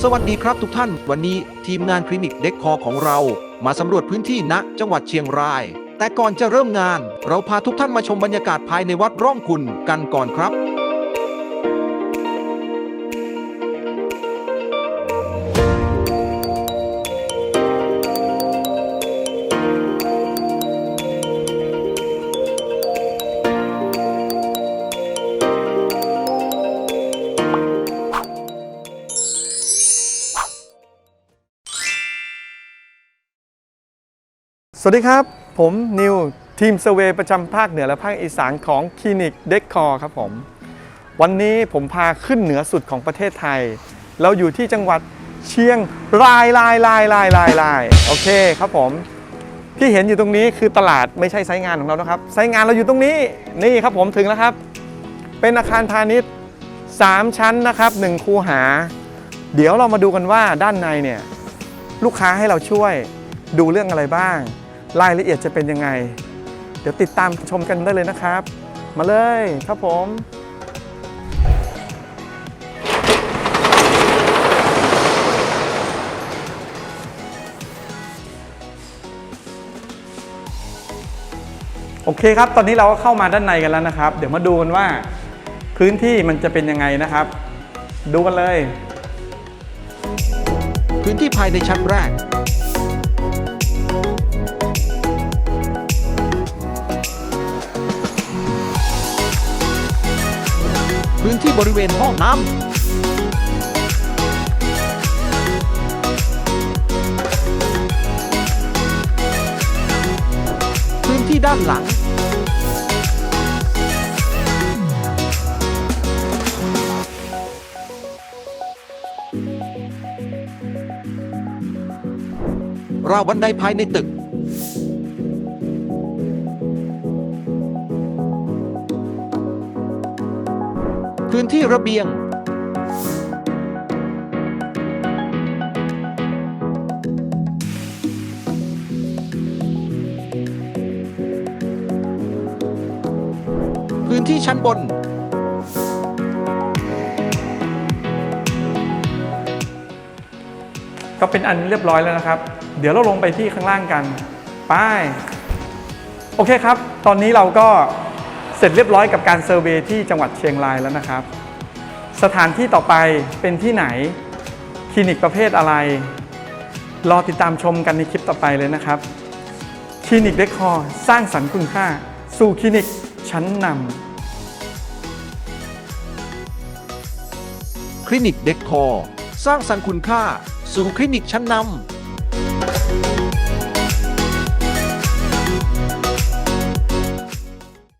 สวัสดีครับทุกท่าน วันนี้ทีมงานคลินิกเด็กคอของเรา มาสำรวจพื้นที่ณจังหวัดเชียงราย แต่ก่อนจะเริ่มงาน เราพาทุกท่านมาชมบรรยากาศภายในวัดร่องคุณกันก่อนครับ สวัสดีครับ ผมนิวทีมเซเวยประจำภาคเหนือและภาคอีสานของคลินิกเด็กคอครับผม วันนี้ผมพาขึ้นเหนือสุดของประเทศไทย เราอยู่ที่จังหวัดเชียงรายลายลายลายลายลายโอเคครับผม ที่เห็นอยู่ตรงนี้คือตลาดไม่ใช่ไซต์งานของเรานะครับไซต์งานเราอยู่ตรงนี้นี่ครับผมถึงแล้วครับ เป็นอาคารพาณิชย์ 3 ชั้นนะครับ1คูหา เดี๋ยวเรามาดูกันว่าด้านในเนี่ยลูกค้าให้เราช่วยดูเรื่องอะไรบ้าง รายละเอียดจะเป็นยังไง เดี๋ยวติดตามชมกันได้เลยนะครับ มาเลยครับผมโอเคครับ ตอนนี้เราก็เข้ามาด้านในกันแล้วนะครับ เดี๋ยวมาดูกันว่าพื้นที่มันจะเป็นยังไงนะครับ ดูกันเลย พื้นที่ภายในชั้นแรก พื้นที่บริเวณห้องน้ำพื้นที่ด้านหลัง ราวบันไดภายในตึก พื้นที่ระเบียง พื้นที่ชั้นบน ก็เป็นอันเรียบร้อยแล้วนะครับ เดี๋ยวเราลงไปที่ข้างล่างกัน ไป โอเคครับ ตอนนี้เราก็ สร็จเรียบร้อยกับการเซอร์เวที่จังหวัดเชียงรายแล้วนะครับ สถานที่ต่อไปเป็นที่ไหน คลินิกประเภทอะไร รอติดตามชมกันในคลิปต่อไปเลยนะครับ คลินิกเดคอร์สร้างสรรค์คุณค่า สู่คลินิกชั้นนำคลินิกเด็กคอสร้างสรรค์คุณค่า สู่คลินิกชั้นนำ